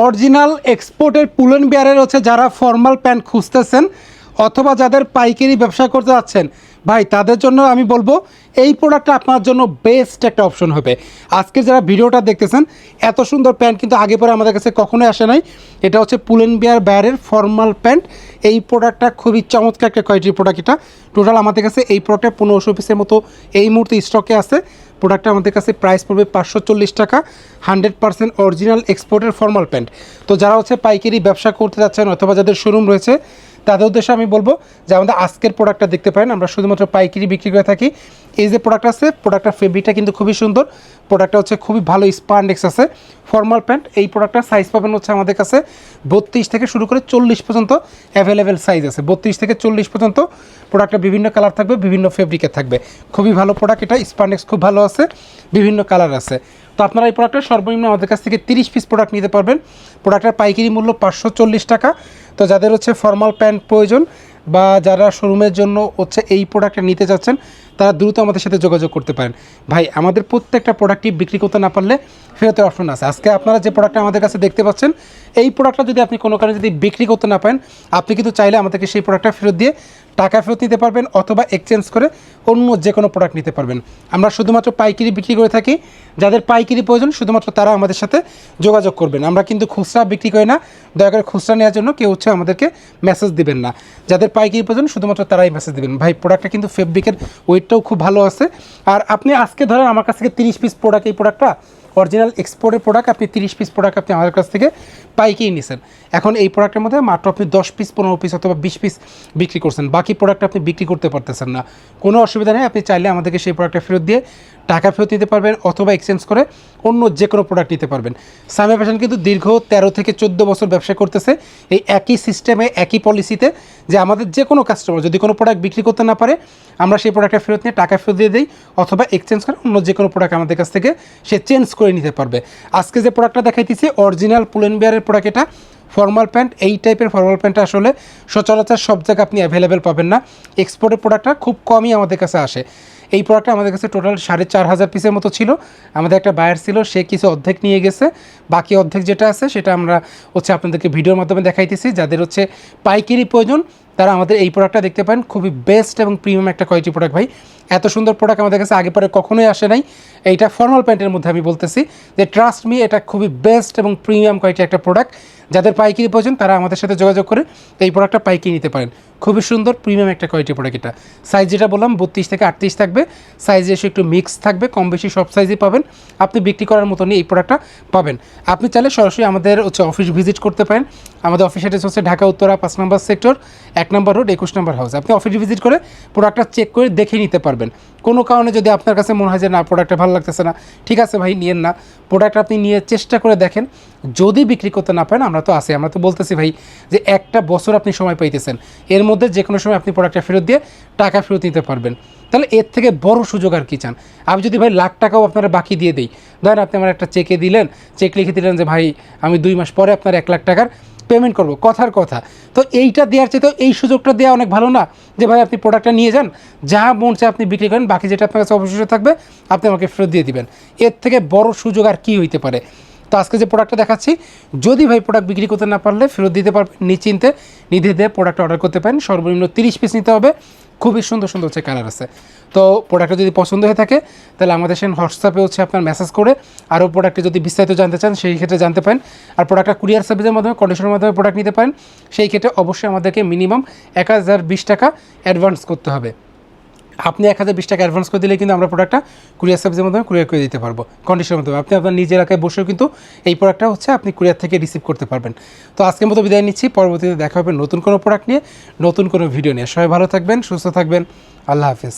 Original এক্সপোর্টের পুলেন বিয়ারের হচ্ছে যারা ফর্মাল প্যান্ট খুঁজতেছেন অথবা যাদের পাইকারি ব্যবসা করতে যাচ্ছেন, ভাই, তাদের জন্য আমি বলব এই প্রোডাক্টটা আপনার জন্য বেস্ট একটা অপশন হবে। আজকে যারা ভিডিওটা দেখতেছেন, এত সুন্দর প্যান্ট কিন্তু আগে পরে আমাদের কাছে কখনোই আসে নাই। এটা হচ্ছে পুলেন বিয়ার ব্যারের ফর্মাল প্যান্ট। এই প্রোডাক্টটা খুবই চমৎকার একটা কোয়ালিটির প্রোডাক্ট এটা। টোটাল আমাদের কাছে এই প্রোডাক্টটা পনেরোশো পিসের মতো এই মুহূর্তে স্টকে আছে। প্রোডাক্টটা আমাদের কাছে প্রাইস পড়বে পাঁচশো চল্লিশ টাকা হান্ড্রেড পার্সেন্ট অরিজিনাল এক্সপোর্টের ফর্মাল প্যান্ট তো যারা হচ্ছে পাইকারি ব্যবসা করতে যাচ্ছেন অথবা যাদের শোরুম রয়েছে তাদের উদ্দেশ্যে আমি বলব যে আমাদের আজকের প্রোডাক্টটা দেখতে পারেন, আমরা শুধুমাত্র পাইকারি বিক্রি করে থাকি। এই যে প্রোডাক্ট আছে প্রোডাক্টটার ফেব্রিকটা কিন্তু খুবই সুন্দর। প্রোডাক্টটা হচ্ছে খুবই ভালো স্পান্ডেক্স আছে ফর্মাল প্যান্ট এই প্রোডাক্টটার সাইজ পাবেন হচ্ছে আমাদের কাছে বত্রিশ থেকে শুরু করে চল্লিশ পর্যন্ত অ্যাভেলেবেল সাইজ আছে। বত্রিশ থেকে চল্লিশ পর্যন্ত প্রোডাক্টটা বিভিন্ন কালার থাকবে, বিভিন্ন ফেব্রিকের থাকবে। খুবই ভালো প্রোডাক্ট এটা স্পান্ডেক্স খুব ভালো আছে, বিভিন্ন কালার আছে। তো আপনারা এই প্রোডাক্টটা সর্বনিম্ন আমাদের কাছ থেকে তিরিশ পিস প্রোডাক্ট নিতে পারবেন। প্রোডাক্টের পাইকারি মূল্য পাঁচশো চল্লিশ টাকা। তো যাদের হচ্ছে ফর্মাল প্যান্ট প্রয়োজন বা যারা শোরুমের জন্য হচ্ছে এই প্রোডাক্টটা নিতে চাচ্ছেন, তারা দ্রুত আমাদের সাথে যোগাযোগ করতে পারেন। ভাই, আমাদের প্রত্যেকটা প্রোডাক্টই বিক্রি করতে না পারলে ফেরতের অপশন আছে। আজকে আপনারা যে প্রোডাক্টটা আমাদের কাছে দেখতে পাচ্ছেন, এই প্রোডাক্টটা যদি আপনি কোনো কারণে যদি বিক্রি করতে না পারেন, আপনি কিন্তু চাইলে আমাদেরকে সেই প্রোডাক্টটা ফেরত দিয়ে টাকা ফেরত নিতে পারবেন অথবা এক্সচেঞ্জ করে অন্য যে কোনো প্রোডাক্ট নিতে পারবেন। আমরা শুধুমাত্র পাইকারি বিক্রি করে থাকি। যাদের পাইকারি প্রয়োজন, শুধুমাত্র তারা আমাদের সাথে যোগাযোগ করবেন। আমরা কিন্তু খুচরা বিক্রি করি না। দয়া করে খুচরা নেওয়ার জন্য কেউ হচ্ছে আমাদেরকে মেসেজ দিবেন না। যাদের পাইকারি প্রয়োজন, শুধুমাত্র তারাই মেসেজ দিবেন। ভাই প্রোডাক্টটা কিন্তু ফেব্রিকের ওয়েটটাও খুব ভালো আছে। আর আপনি আজকে ধরেন আমার কাছ থেকে তিরিশ পিস প্রোডাক্ট এই প্রোডাক্টটা অরিজিনাল এক্সপোর্টের প্রোডাক্ট আপনি তিরিশ পিস প্রোডাক্ট আপনি আমাদের কাছ থেকে পাইকেই নিছেন। এখন এই প্রোডাক্টের মধ্যে মাত্র আপনি দশ পিস পনেরো পিস অথবা বিশ পিস বিক্রি করছেন। বাকি প্রোডাক্ট আপনি বিক্রি করতে পারতেছেন না। কোনো অসুবিধা নেই, আপনি চাইলে আমাদেরকে সেই প্রোডাক্টটা ফেরত দিয়ে টাকা ফেরত নিতে পারবেন অথবা এক্সচেঞ্জ করে অন্য যে কোনো প্রোডাক্ট নিতে পারবেন। সামে ফ্যাশন কিন্তু দীর্ঘ তেরো থেকে চোদ্দ বছর ব্যবসা করতেছে। এই একই সিস্টেমে একই পলিসিতে যে আমাদের যে কোনো কাস্টমার যদি কোনো প্রোডাক্ট বিক্রি করতে না পারে, আমরা সেই প্রোডাক্টটা ফেরত নিয়ে টাকা ফেরত দিয়ে দিই অথবা এক্সচেঞ্জ করে অন্য যে কোনো প্রোডাক্ট আমাদের কাছ থেকে সে চেঞ্জ করে নিতে পারবে। আজকে যে প্রোডাক্টটা দেখাইতেছি অরিজিনাল পুলেন বিয়ারের প্রোডাক্ট এটা। ফর্মাল প্যান্ট এই টাইপের ফর্মাল প্যান্টটা আসলে সচরাচর সব জায়গায় আপনি অ্যাভেলেবেল পাবেন না। এক্সপোর্টের প্রোডাক্টটা খুব কমই আমাদের কাছে আসে। এই প্রোডাক্টটা আমাদের কাছে টোটাল সাড়ে চার হাজার পিসের মতো ছিল। আমাদের একটা বায়ার ছিল, সে কিছু অর্ধেক নিয়ে গেছে। বাকি অর্ধেক যেটা আছে, সেটা আমরা হচ্ছে আপনাদেরকে ভিডিওর মাধ্যমে দেখাইতেছি। যাদের হচ্ছে পাইকারি প্রয়োজন, তারা আমাদের এই প্রোডাক্টটা দেখতে পান খুবই বেস্ট এবং প্রিমিয়াম একটা কোয়ালিটি প্রোডাক্ট ভাই। এত সুন্দর প্রোডাক্ট আমাদের কাছে আগে পরে কখনোই আসে নাই। এইটা ফর্মাল প্যান্টের মধ্যে আমি বলতেছি যে ট্রাস্ট মি এটা খুবই বেস্ট এবং প্রিমিয়াম কোয়ালিটি একটা প্রোডাক্ট যাদের পাইকারি প্রয়োজন, তারা আমাদের সাথে যোগাযোগ করে এই প্রোডাক্টটা পাইকারি নিতে পারেন। খুবই সুন্দর প্রিমিয়াম একটা কোয়ালিটি প্রোডাক্ট এটা। সাইজ যেটা বললাম, বত্রিশ থেকে আটত্রিশ থাকবে। সাইজ এসে একটু মিক্স থাকবে, কম বেশি সব সাইজই পাবেন। আপনি বিক্রি করার মতনই এই প্রোডাক্টটা পাবেন। আপনি চাইলে সরাসরি আমাদের হচ্ছে অফিস ভিজিট করতে পারেন। আমাদের অফিস অ্যাড্রেস হচ্ছে ঢাকা উত্তরা পাঁচ নম্বর সেক্টর এক নম্বর রোড একুশ নম্বর হাউস আপনি অফিস ভিজিট করে প্রোডাক্টটা চেক করে দেখে নিতে পারবেন। কোনো কারণে যদি আপনার কাছে মনে হয় যে না প্রোডাক্টটা ভালো লাগতেছে না, ঠিক আছে ভাই, নিয়েন না। প্রোডাক্ট আপনি নিয়ে চেষ্টা করে দেখেন। যদি বিক্রি করতে না পারেন, আমরা তো আছি। আমরা তো বলতেছি ভাই যে একটা বছর আপনি সময় পাইতেছেন। এর মধ্যে যে কোনো সময় আপনি প্রোডাক্টটা ফেরত দিয়ে টাকা ফেরত নিতে পারবেন। তাহলে এর থেকে বড় সুযোগ আর কি চান? আমি যদি ভাই লাখ টাকাও আপনারা বাকি দিয়ে দিই, ধরেন আপনি আমার একটা চেকে দিলেন চেক লিখে দিলেন যে, ভাই, আমি দুই মাস পরে আপনার এক লাখ টাকার পেমেন্ট করব। কথার কথা। তো এইটা দেওয়ার চেয়ে তো এই সুযোগটা দেওয়া অনেক ভালো না, যে, ভাই, আপনি প্রোডাক্টটা নিয়ে যান, যা মন চায় আপনি বিক্রি করেন, বাকি যেটা আপনার কাছে অবশিষ্ট থাকবে, আপনি আমাকে ফেরত দিয়ে দিবেন। এর থেকে বড় সুযোগ আর কি হইতে পারে? তো আজকে যে প্রোডাক্টটা দেখাচ্ছি, যদি ভাই প্রোডাক্ট বিক্রি করতে না পারলে ফেরত দিতে পারবেন, নিশ্চিন্তে নির্দ্বিধায় প্রোডাক্ট অর্ডার করতে পারেন। সর্বনিম্ন তিরিশ পিস নিতে হবে। খুবই সুন্দর সুন্দর হচ্ছে কালার আছে। তো প্রোডাক্টটা যদি পছন্দ হয়ে থাকে, তাহলে আমাদের সেন হোয়াটসঅ্যাপে হচ্ছে আপনার মেসেজ করে, আরও প্রোডাক্টে যদি বিস্তারিত জানতে চান, সেই ক্ষেত্রে জানতে পারেন। আর প্রোডাক্টটা কুরিয়ার সার্ভিসের মাধ্যমে কন্ডিশনের মাধ্যমে প্রোডাক্ট নিতে পারেন, সেই ক্ষেত্রে অবশ্যই আমাদেরকে মিনিমাম এক হাজার বিশ টাকা অ্যাডভান্স করতে হবে। আপনি এক হাজার বিশ টাকা অ্যাডভান্স করে দিলে কিন্তু আমরা প্রোডাক্টটা কুরিয়ার সার্ভিসের মাধ্যমে কুরিয়ার করে দিতে পারব কন্ডিশনের মাধ্যমে। আপনি আপনার নিজের এলাকায় বসেও কিন্তু এই প্রোডাক্টটা হচ্ছে আপনি কুরিয়ার থেকে রিসিভ করতে পারবেন। তো আজকের মতো বিদায় নিচ্ছি, পরবর্তীতে দেখা হবে নতুন কোনো প্রোডাক্ট নিয়ে, নতুন কোনো ভিডিও নিয়ে। সবাই ভালো থাকবেন, সুস্থ থাকবেন। আল্লাহ হাফেজ।